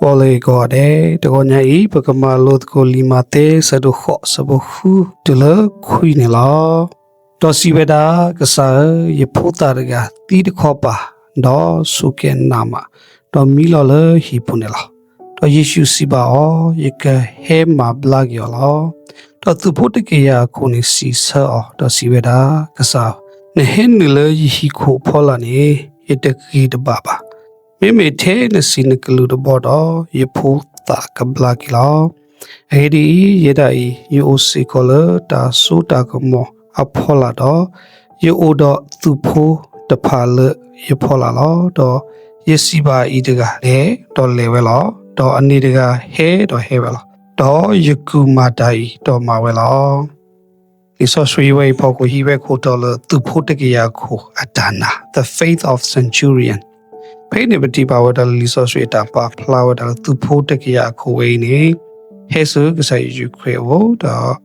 ပေါ်လေကောတဲ့တကောညာဤပကမလို့တကိုလီမာတဲဆဒုခောဆဘခုတလခွိနေလားတော်စီဝဒါကစားရဖို့တာရကတီတခောပါဒေါ်ဆုကေနာမတော်မီလော်လဟီပုန်လားတော်ယေရှုစီပါအောယကဟဲမာဘလာဂီယောလားတော်သူဖို့တကေယာခုန်စီဆောတော်စီဝဒါကစားနေဟင်းနလေယဟီခိုဖောလာနေယတကီတဘာပါ မေမေထဲနစီနကလူတဘောတော့ယဖိုးတာကဘလာကီလာအဲ့ဒီယဒအိယိုစီကောလတာဆိုတာကမောအဖောလာတော့ယိုတော့သူဖိုးတဖာလယဖောလာတော့တော့ယစီပါဤတကလေတော့လေဝဲလောတော့အနေတကဟဲတော့ဟဲဝဲလောတော့ယကူမာတိုင်တော့မာဝဲလော Iso Sriway Poko Hiwe Kotolo Tupotekia Ko Adana, the faith of centurion. Paine Bati Pawada Liso Srita Pa Plawada Tupotekia Ko Wayne, Hesu Kasai Ukrewo, the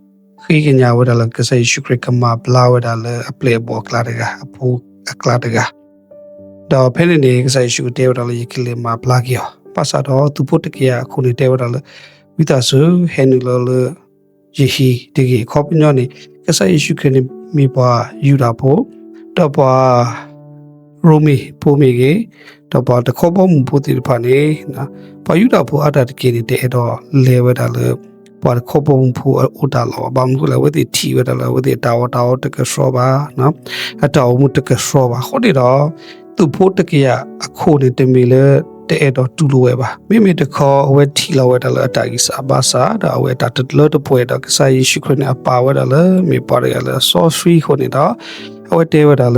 Higanya Wada Kasai Shukre Kama Plawada a playable Kladaga, a pool a Kladaga. The Penny Kasai Shuk Devada Yikile Ma Plagio, Pasado Tupotekia Kuni Devada with us, Henry ယဟီတကယ်ခေါပညောနေကဆာယေရှုခရစ်မိပွားယူတာဖို့တော့ပွား ရိုမီပိုမီကေတော့ပွားတခေါပမှုပိုတိဖာနေနော်ပွားယူတာဖို့အတာတကယ်တဲ့တော့လေဝတာလေပွားခေါပမှုဖို့ဥတာလောဘာမလို့လဲဝတိတီဝတာလဲဝတိတာဝတာဝတကဆောပါနော်အတောမှုတကဆောပါဟောဒီတော့သူဖို့တကယ်အခုနေတမီလေတဲ့တော့တူလိုပဲပါမိမိတခေါ်အဝဲထီလာဝဲတယ်အတာကြီးစာဘာစာဒါအဝဲတတလတပွဲတော့ကစားယေရှုခရစ်နဲ့ပါဝဲတယ်မိပါရလေဆောစရီခုနေတော့အဝဲတဲဝဲတယ်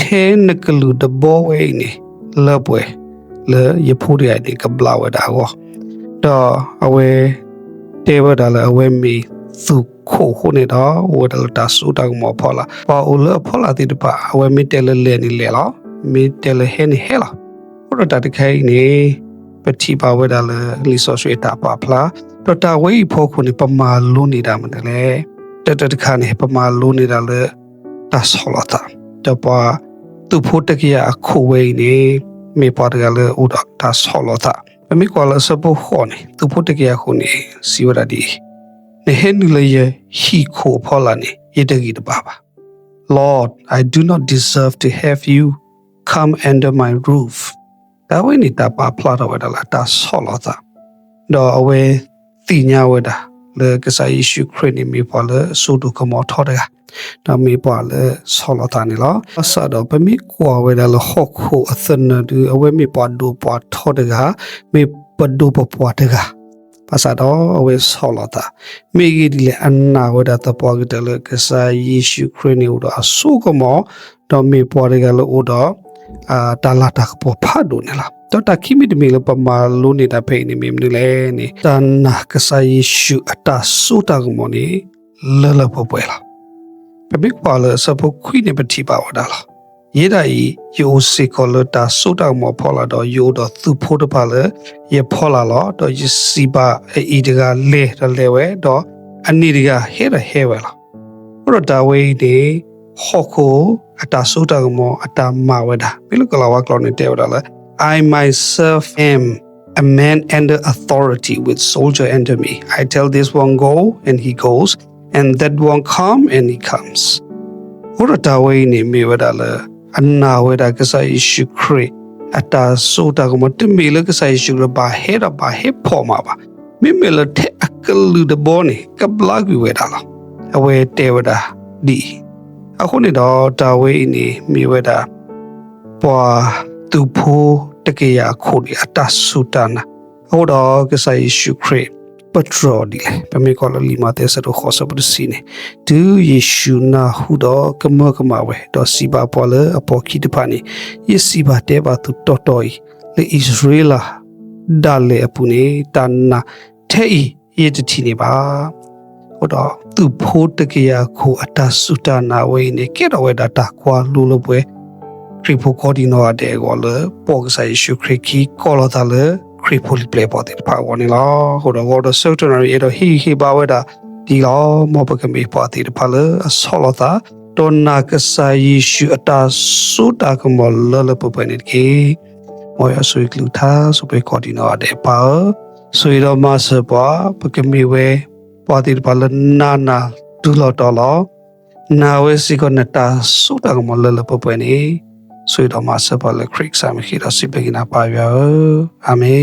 ထဲနကလူတဘောဝဲနေလပွဲလေရဖို့ရတဲ့ကဘလာဝဲတာကောတော့အဝဲတဲဝဲတယ်အဝဲမီသူခိုခုနေတော့ဝဲတယ်တာဆူတောင်မောဖောလာပါဦးလဖောလာတိတပါအဝဲမီတဲလေလေနေလေလားမီတဲလေဟဲနေဟဲလားဘရတာတခိုင်နေပတိပါဝဲတာလေလီဆိုဆွေတာပါဖလားတော့တာဝဲဖို့ခုနေပမာလုံးနေတာမတယ်လေတတတခါနေပမာလုံးနေတာလေတာဆောလာတာတော့ပါ သူဖို့တကရအခုဝဲနေမေပါတကလေဥဒတာဆောလာတာမီကောလစပုခေါနေသူဖို့တကရခုနေစီဝရဒီနေဟဲနူလေယဟီခိုဖောလာနေယတကြီးတပါပါ Lord I do not deserve to have you come under my roof ဒါဝိနေတာပါဖလာတော့ဝဒါလာတာဆောလာတာတော့အဝဲတိညာဝဒါ လေကစားယေရှုခရစ်နေမိပါလေဆုတုကမောထော်တဲ့ဒါမိပါလေဆောလာတာနေလားအစတော့ပမိကွာဝဲဒါလဟော့ခုအသနဒူအဝဲမိပါဒူပါထော်တဲ့ကမိပဒူပပွားတဲ့ကပါစတော့အဝဲဆောလာတာမိကြီးဒီလေအနာဝဒါတပွားကြတယ်လေကစားယေရှုခရစ်နေတော့အဆုကမောတော့မိပွားတဲ့ကလို့တော့အာတာလာတာပေါ်ဖတ်လို့နေလား တော့တာခိမိတမီလပမာလုံးနေတာဖိနေမီမနေလဲနေတနာကဆာယေရှုအတာဆူတာကမနီလလပပွဲလားပပိကွာလစပုခွိနေပတိပါဝဒါလားယေဒာဤယိုစီကောလတာဆူတာမောဖောလာတော့ယိုတော့သူဖို့တပါလေယေဖောလာတော့တော့ယစီပါအီတကလေတလေဝဲတော့အနီတကဟဲရဟဲဝဲလားဘရတာဝေးဒီဟောကိုအတာဆိုတာကမောအတာမာဝဒါဘီလကလာဝကလောနေတေဝဒါလဲ I myself am a man under authority with soldier under me I tell this one go and he goes and that one come and he comes ဘုရတာဝေးနေမေဝဒါလဲအနာဝဒါကစားယေရှုခရစ်အတာဆိုတာကမတမီလကစား ယေရှုရဘာဟဲရဘာဟဲဖော်မှာပါမိမေလတဲ့အကလူဒဘောနေကပလာကွေဝဒါလားအဝဲတေဝဒါဒီအခုနေတော့တာဝေးနေမိဝဲတာပွာသူဖိုးတကရခုဒီအတဆူတနာဟောတော့ကစားယေရှုခရစ်ပထရိုဒီပမေကောလလီမာတေဆရခောဆပဒစီနေဒူယေရှုနာဟူတော့ကမကမဝဲတော့စီပါပေါ်လအပေါ်ခိတပါနေယေစီပါတဲပါသူတော်တော်လေဣသရေလဒါလေအပူနေတနာထဲဤယေတတိနေပါဟိုတော့သူဖိုးတကရခိုအတဆုတနာဝေးနေကေတော်ဝဲတာတာကွာလူလပွဲ ခရီဖိုကောဒီနောအတဲ့ကောလပေါ်ကဆိုင်ရှုခရကီကောလတာလေခရီဖိုလီပလေပေါ်တဲ့ပါဝနေလားဟိုတော့ဝါဒဆော့တနာရီအဲ့တော့ဟီဟီပါဝဲတာဒီလောမောပကမေပေါ်တဲ့ပါလေအဆောလတာတောနာကဆိုင်ရှုအတဆုတာကမလလပပနေကေမောရဆွေကလူသားစပေကော်ဒီနောတဲ့ပါဆွေတော်မဆပွားပကမီဝဲပွားတိပါလနာနာဒူလော်တော်လောနာဝဲစီကနတာစူတာကမလလပပွေနေ ဆွေတော်မဆပွားလခရစ်ဆာမခိရစီပကိနာပါယောအာမေ